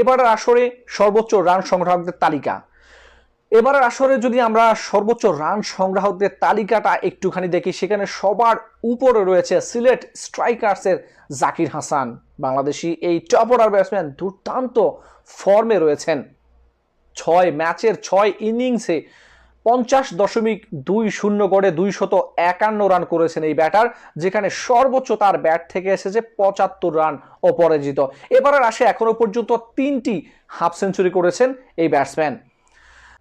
এবারের আসরে সর্বোচ্চ রান সংগ্রাহকদের তালিকা। এবারের আসরে যদি আমরা সর্বোচ্চ রান সংগ্রাহকদের তালিকাটা একটুখানি দেখি, সেখানে সবার উপরে রয়েছে সিলেট স্ট্রাইকার্সের জাকির হাসান। বাংলাদেশি এই টপ অর্ডার ব্যাটসম্যান দুর্দান্ত ফর্মে রয়েছেন। ছয় ম্যাচের ছয় ইনিংসে পঞ্চাশ দশমিক দুই শূন্য গড়ে দুইশত একান্ন রান করেছেন এই ব্যাটার, যেখানে সর্বোচ্চ তার ব্যাট থেকে এসেছে পঁচাত্তর রান অপরাজিত। এবারের আসে এখনও পর্যন্ত তিনটি হাফ সেঞ্চুরি করেছেন এই ব্যাটসম্যান।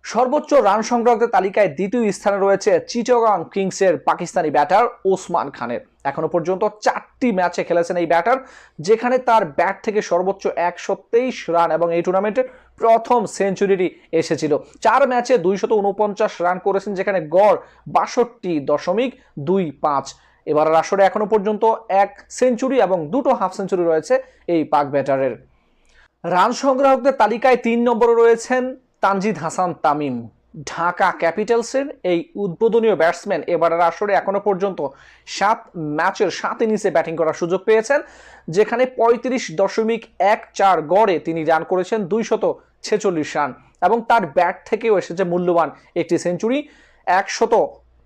সর্বোচ্চ রান সংগ্রাহকদের তালিকায় দ্বিতীয় স্থানে রয়েছে চিটগাং কিংসের পাকিস্তানি ব্যাটার ওসমান খানের। এখনও পর্যন্ত চারটি ম্যাচে খেলেছেন এই ব্যাটার, যেখানে তার ব্যাট থেকে সর্বোচ্চ একশো তেইশ রান এবং এই টুর্নামেন্টের প্রথম সেঞ্চুরিটি এসেছিল। চার ম্যাচে দুইশত উনপঞ্চাশ রান করেছেন, যেখানে গড় বাষট্টি দশমিক দুই পাঁচ। এবার আসরে এখনও পর্যন্ত এক সেঞ্চুরি এবং দুটো হাফ সেঞ্চুরি রয়েছে এই পাক ব্যাটারের। রান সংগ্রাহকদের তালিকায় তিন নম্বরে রয়েছেন তানজিদ হাসান তামিম। ঢাকা ক্যাপিটালসের এই উদ্বোধনীয় ব্যাটসম্যান এবারের আসরে এখনও পর্যন্ত সাত ম্যাচের সাত ইনিংসে ব্যাটিং করার সুযোগ পেয়েছেন, যেখানে পঁয়ত্রিশ দশমিক এক চার গড়ে তিনি রান করেছেন দুইশত ছেচল্লিশ রান এবং তার ব্যাট থেকেও এসেছে মূল্যবান একটি সেঞ্চুরি। একশত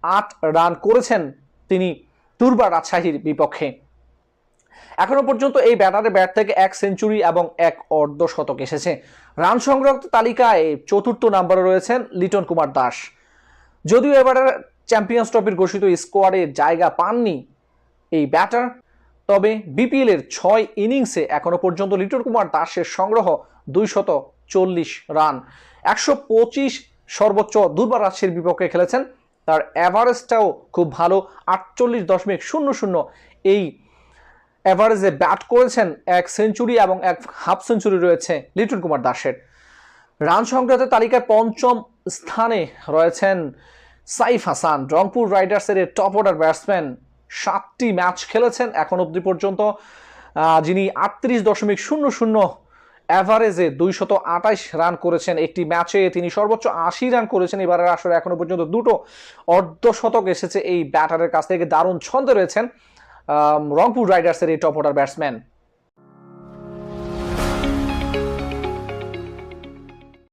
আট রান করেছেন তিনি তুরবা রাজশাহীর বিপক্ষে। এখনও পর্যন্ত এই ব্যাটারের ব্যাট থেকে এক সেঞ্চুরি এবং এক অর্ধ শতক এসেছে। রান সংগ্রহ তালিকায় চতুর্থ নাম্বারে রয়েছেন লিটন কুমার দাস। যদিও এবারের চ্যাম্পিয়ন্স ট্রফির ঘোষিত স্কোয়াডে জায়গা পাননি এই ব্যাটার, তবে বিপিএল এর ছয় ইনিংসে এখনও পর্যন্ত লিটন কুমার দাসের সংগ্রহ দুইশত চল্লিশ রান। একশো পঁচিশ সর্বোচ্চ দুর্বার রাজশাহীর বিপক্ষে খেলেছেন। তার অ্যাভারেজটাও খুব ভালো, আটচল্লিশ দশমিক শূন্য শূন্য এই এভারেজে ব্যাট করেছেন এক সেঞ্চুরি এবং এক হাফ সেঞ্চুরি রয়েছে লিটন কুমার দাসের। রান সংগ্রহের তালিকায় পঞ্চম স্থানে রয়েছেন সাইফ হাসান। রংপুর রাইডার্সের টপ অর্ডার ব্যাটসম্যান সাতটি ম্যাচ খেলেছেন এখন অবধি পর্যন্ত। যিনি আটত্রিশ দশমিক শূন্য শূন্য অ্যাভারেজে দুইশত আঠাইশ রান করেছেন একটি ম্যাচে তিনি সর্বোচ্চ আশি রান করেছেন, এবারের আসরে এখনও পর্যন্ত দুটো অর্ধশতক এসেছে এই ব্যাটারের কাছ থেকে। দারুণ ছন্দে রয়েছেন রংপুর রাইডার্সের এই টপ অর্ডার ব্যাটসম্যান